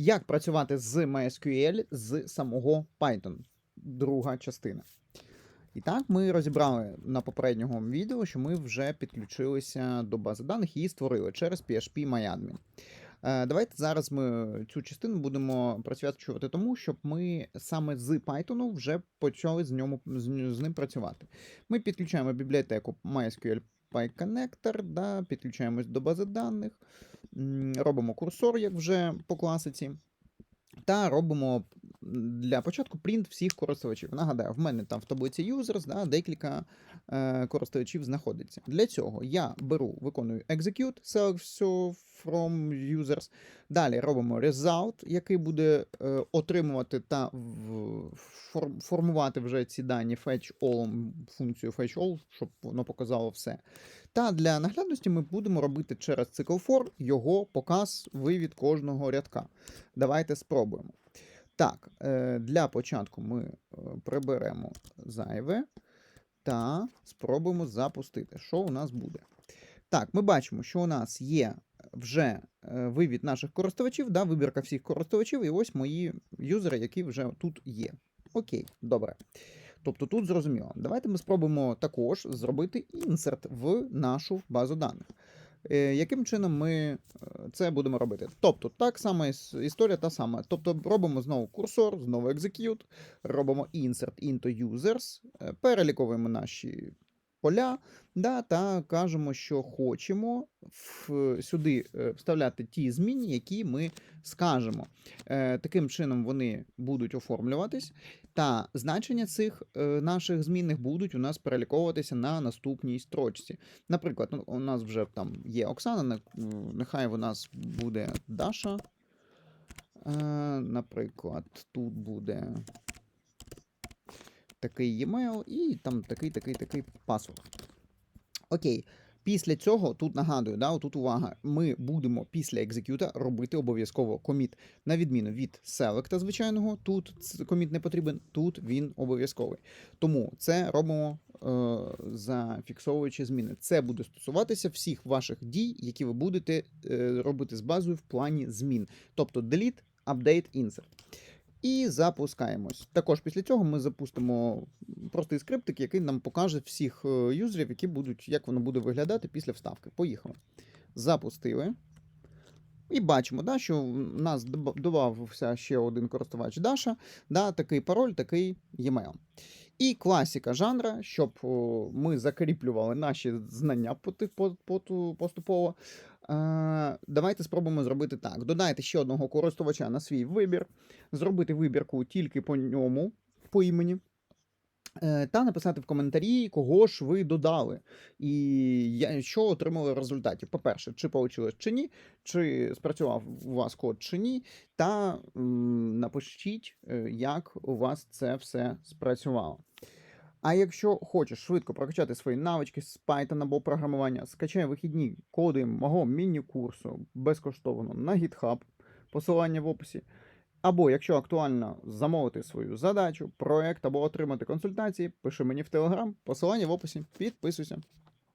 Як працювати з MySQL з самого Python. Друга частина. І так, ми розібрали на попереднього відео, що ми вже підключилися до бази даних і створили через PHP MyAdmin. Е, Давайте зараз ми цю частину будемо присвячувати тому, щоб ми саме з Python вже почали з, ньому, з, ним працювати. Ми підключаємо бібліотеку MySQL PyConnector, да, підключаємось до бази даних, робимо курсор, як вже по класиці, та робимо для початку принт всіх користувачів. Нагадаю, в мене там в таблиці users да, декілька е, користувачів знаходиться. Для цього я беру, виконую execute все from users. Далі робимо result, який буде е, отримувати та в- фор- формувати вже ці дані fetch all, функцію fetch all, щоб воно показало все. Та для наглядності ми будемо робити через цикл for його показ вивід кожного рядка. Давайте спробуємо. Так, е, для початку ми е, приберемо зайве та спробуємо запустити. Що у нас буде? Так, ми бачимо, що у нас є вже е, вивід наших користувачів, да, вибірка всіх користувачів, і ось мої юзери, які вже тут є. Окей, добре. Тобто тут зрозуміло. Давайте ми спробуємо також зробити інсерт в нашу базу даних. Е, Яким чином ми е, це будемо робити? Тобто, так само історія та сама. Тобто, робимо знову курсор, знову execute, робимо insert into users, е, переліковуємо наші поля, да, та кажемо, що хочемо в, сюди е, вставляти ті зміни, які ми скажемо. Е, Таким чином вони будуть оформлюватись, та значення цих е, наших змінних будуть у нас переліковуватися на наступній строчці. Наприклад, ну, у нас вже там є Оксана, нехай у нас буде Даша. Е, Наприклад, тут буде такий e-mail і там такий, такий, такий паспорт. Окей. Після цього, тут нагадую, да, тут увага, ми будемо після екзекюта робити обов'язково коміт. На відміну від селекта звичайного, тут коміт не потрібен, тут він обов'язковий. Тому це робимо е, зафіксовуючи зміни. Це буде стосуватися всіх ваших дій, які ви будете е, робити з базою в плані змін. Тобто delete, update, insert. І запускаємось. Також після цього ми запустимо простий скриптик, який нам покаже всіх е, юзерів, які будуть, як воно буде виглядати після вставки. Поїхали. Запустили. І бачимо, да, що в нас додався ще один користувач Даша, да, такий пароль, такий e-mail. І класіка жанра, щоб ми закріплювали наші знання поступово. Е, давайте спробуємо зробити так: додайте ще одного користувача на свій вибір, зробити вибірку тільки по ньому, по імені. е, Та написати в коментарі, кого ж ви додали, і що отримали в результаті. По-перше, чи вийшло чи ні, чи спрацював у вас код чи ні, та напишіть, е, як у вас це все спрацювало. А якщо хочеш швидко прокачати свої навички з Python або програмування, скачай вихідні коди мого міні-курсу безкоштовно на GitHub, посилання в описі. Або, якщо актуально, замовити свою задачу, проект або отримати консультації, пиши мені в Telegram, посилання в описі, підписуйся.